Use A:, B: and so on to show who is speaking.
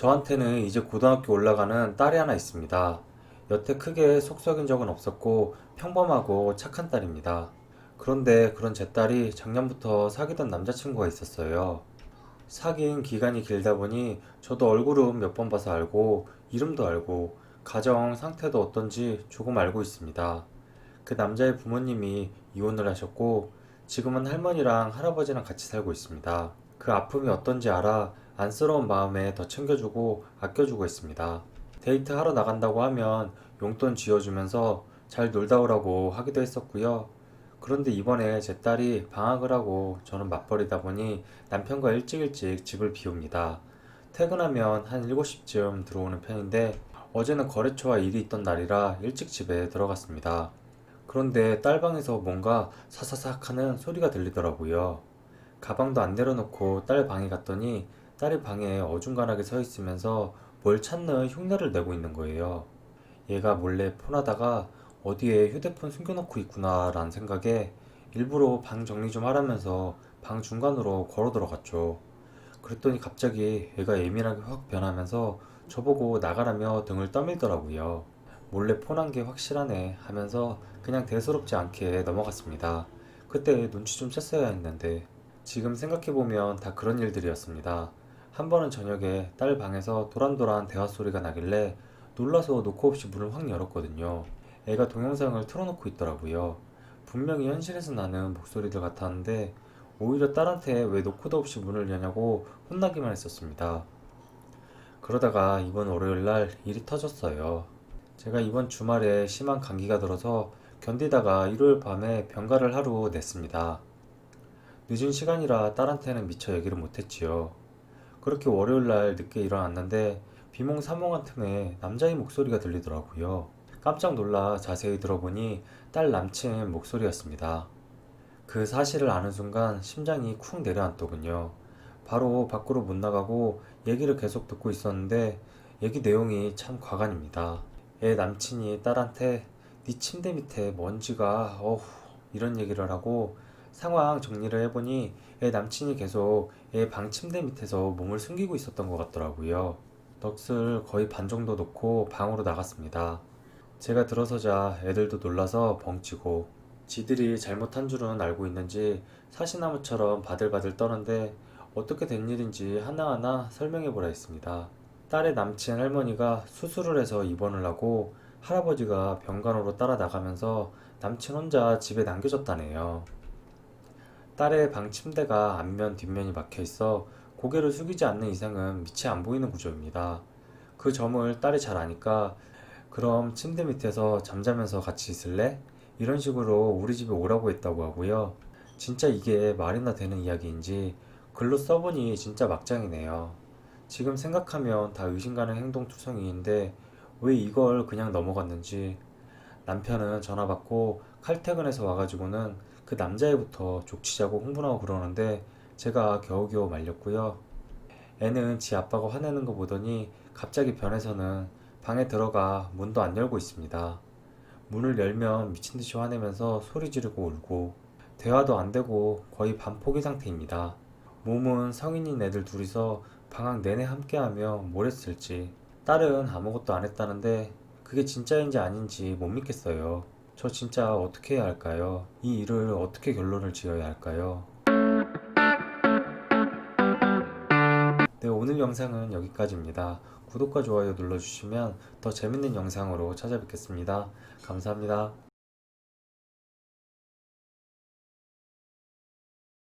A: 저한테는 이제 고등학교 올라가는 딸이 하나 있습니다. 여태 크게 속썩인 적은 없었고 평범하고 착한 딸입니다. 그런데 그런 제 딸이 작년부터 사귀던 남자친구가 있었어요. 사귄 기간이 길다 보니 저도 얼굴은 몇 번 봐서 알고 이름도 알고 가정 상태도 어떤지 조금 알고 있습니다. 그 남자의 부모님이 이혼을 하셨고 지금은 할머니랑 할아버지랑 같이 살고 있습니다. 그 아픔이 어떤지 알아 안쓰러운 마음에 더 챙겨주고 아껴주고 있습니다. 데이트 하러 나간다고 하면 용돈 쥐어주면서 잘 놀다 오라고 하기도 했었고요. 그런데 이번에 제 딸이 방학을 하고 저는 맞벌이다 보니 남편과 일찍 일찍 집을 비웁니다. 퇴근하면 한 7시쯤 들어오는 편인데 어제는 거래처와 일이 있던 날이라 일찍 집에 들어갔습니다. 그런데 딸 방에서 뭔가 사사삭 하는 소리가 들리더라고요. 가방도 안 내려놓고 딸 방에 갔더니 딸이 방에 어중간하게 서 있으면서 뭘 찾는 흉내를 내고 있는 거예요. 얘가 몰래 폰하다가 어디에 휴대폰 숨겨놓고 있구나 라는 생각에 일부러 방 정리 좀 하라면서 방 중간으로 걸어 들어갔죠. 그랬더니 갑자기 얘가 예민하게 확 변하면서 저보고 나가라며 등을 떠밀더라고요. 몰래 폰한 게 확실하네 하면서 그냥 대수롭지 않게 넘어갔습니다. 그때 눈치 좀 챘어야 했는데 지금 생각해보면 다 그런 일들이었습니다. 한 번은 저녁에 딸 방에서 도란도란 대화 소리가 나길래 놀라서 노크 없이 문을 확 열었거든요. 애가 동영상을 틀어놓고 있더라고요. 분명히 현실에서 나는 목소리들 같았는데 오히려 딸한테 왜 노크도 없이 문을 여냐고 혼나기만 했었습니다. 그러다가 이번 월요일 날 일이 터졌어요. 제가 이번 주말에 심한 감기가 들어서 견디다가 일요일 밤에 병가를 하루 냈습니다. 늦은 시간이라 딸한테는 미처 얘기를 못했지요. 그렇게 월요일 날 늦게 일어났는데 비몽사몽 한 틈에 남자의 목소리가 들리더라고요. 깜짝 놀라 자세히 들어보니 딸 남친 목소리였습니다. 그 사실을 아는 순간 심장이 쿵 내려앉더군요. 바로 밖으로 못 나가고 얘기를 계속 듣고 있었는데 얘기 내용이 참 과간입니다. 애 남친이 딸한테 네 침대 밑에 먼지가 어후 이런 얘기를 하고 상황 정리를 해보니 애 남친이 계속 애 방 침대 밑에서 몸을 숨기고 있었던 것 같더라고요. 넋을 거의 반 정도 놓고 방으로 나갔습니다. 제가 들어서자 애들도 놀라서 벙찌고 지들이 잘못한 줄은 알고 있는지 사시나무처럼 바들바들 떠는데 어떻게 된 일인지 하나하나 설명해보라 했습니다. 딸의 남친 할머니가 수술을 해서 입원을 하고 할아버지가 병간호로 따라 나가면서 남친 혼자 집에 남겨졌다네요. 딸의 방 침대가 앞면 뒷면이 막혀 있어 고개를 숙이지 않는 이상은 밑이 안 보이는 구조입니다. 그 점을 딸이 잘 아니까 그럼 침대 밑에서 잠자면서 같이 있을래? 이런 식으로 우리 집에 오라고 했다고 하고요. 진짜 이게 말이나 되는 이야기인지 글로 써보니 진짜 막장이네요. 지금 생각하면 다 의심 가는 행동투성이인데 왜 이걸 그냥 넘어갔는지 남편은 전화 받고 칼퇴근해서 와가지고는 그 남자애부터 족치자고 흥분하고 그러는데 제가 겨우겨우 말렸고요. 애는 지 아빠가 화내는 거 보더니 갑자기 변해서는 방에 들어가 문도 안 열고 있습니다. 문을 열면 미친 듯이 화내면서 소리 지르고 울고 대화도 안 되고 거의 반포기 상태입니다. 몸은 성인인 애들 둘이서 방학 내내 함께하며 뭘 했을지 딸은 아무것도 안 했다는데 그게 진짜인지 아닌지 못 믿겠어요. 저 진짜 어떻게 해야 할까요? 이 일을 어떻게 결론을 지어야 할까요? 네, 오늘 영상은 여기까지입니다. 구독과 좋아요 눌러주시면 더 재밌는 영상으로 찾아뵙겠습니다. 감사합니다.